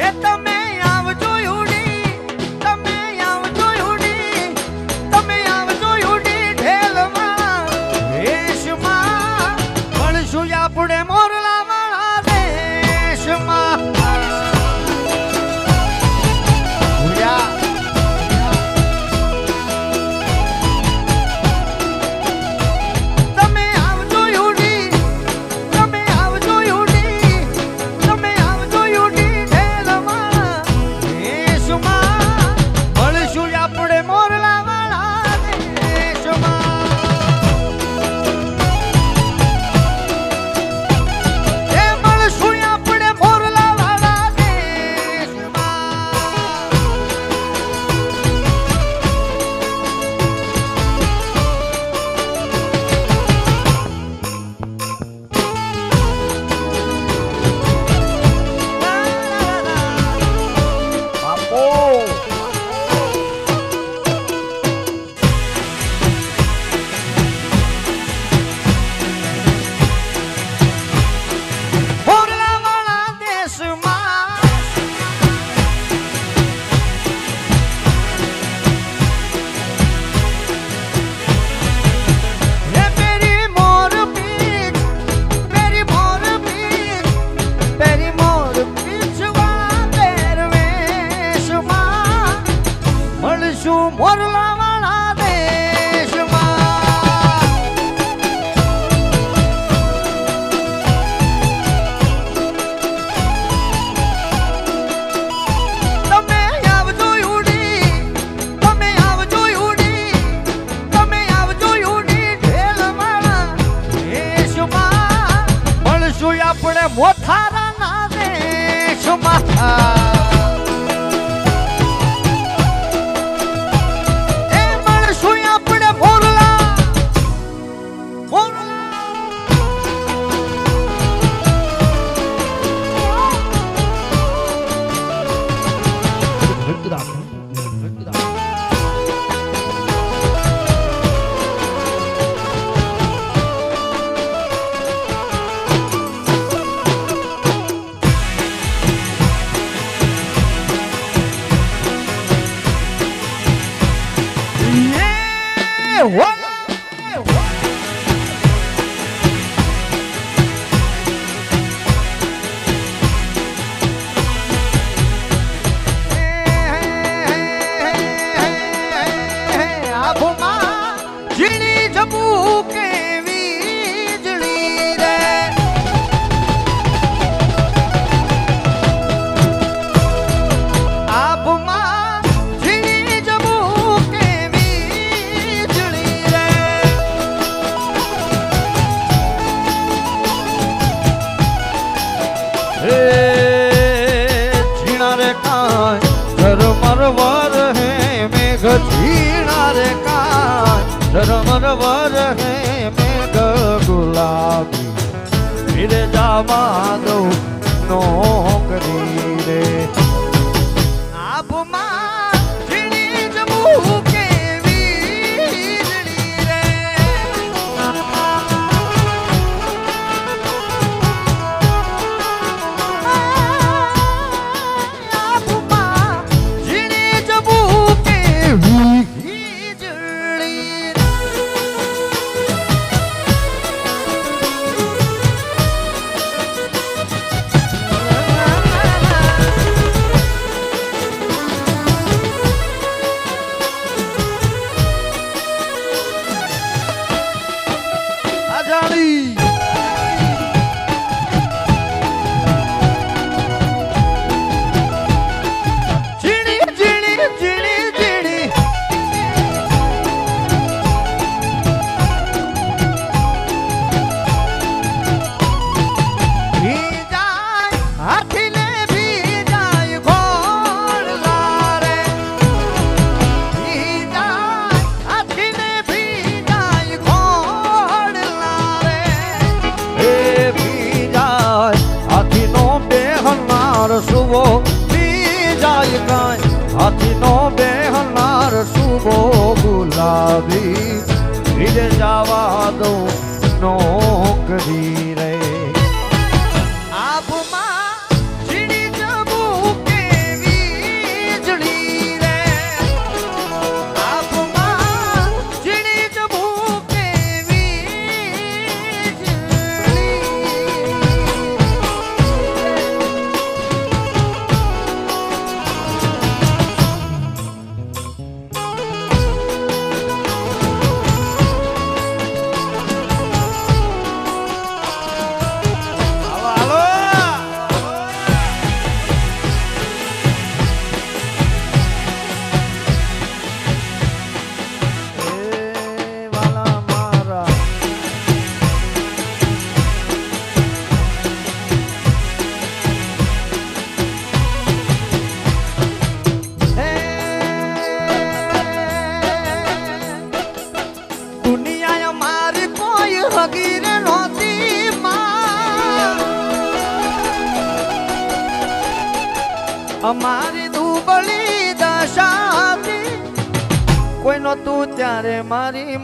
Eu também. What? Colorado. કભી ભીડ જવા દો નોકરી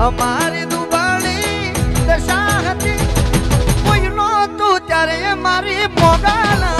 અમારી દુબાળી દશા હતી કોઈ નહોતું ત્યારે મારી મોગાલા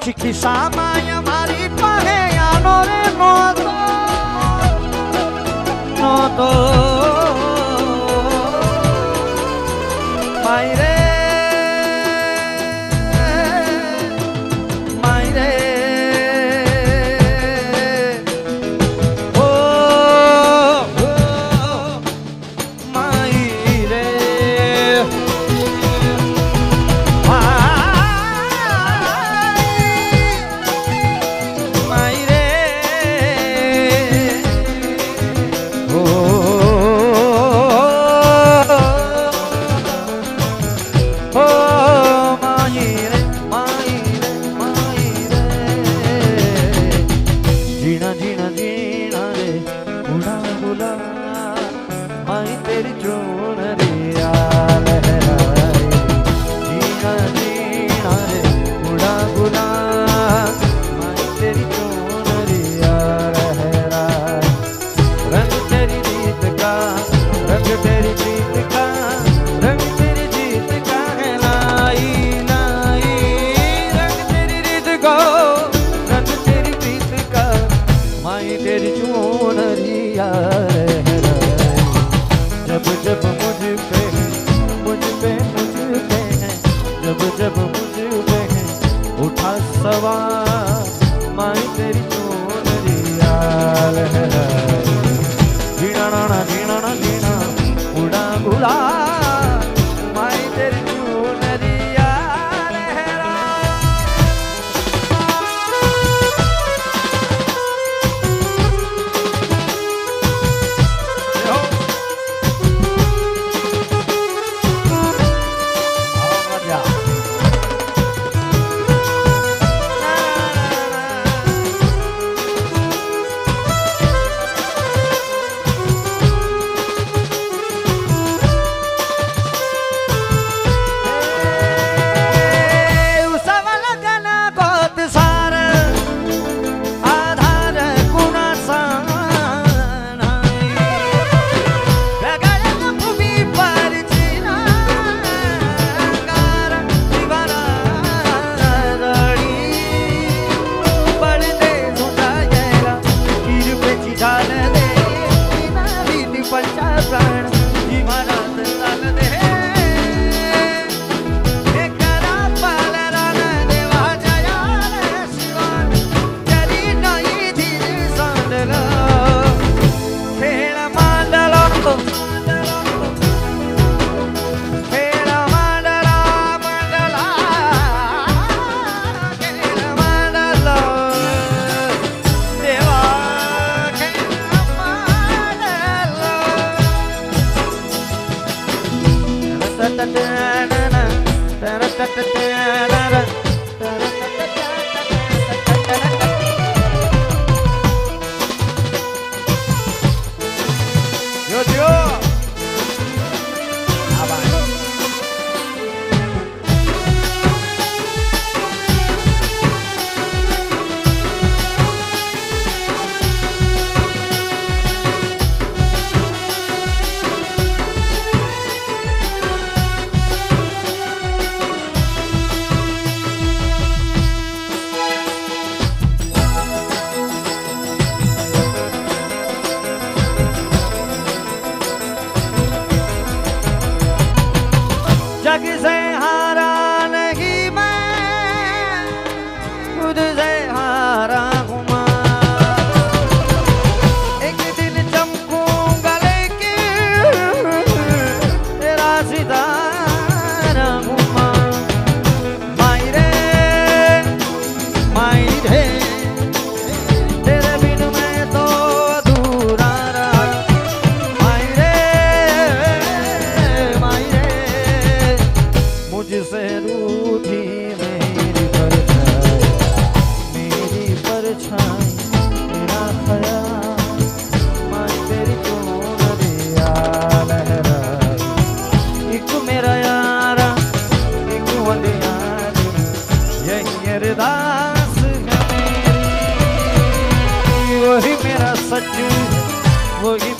ચિકિત્સામાં અમારી પાસે આનો રે નોંધો નોંધો માય yeah. I'm sorry. da da da I do, will you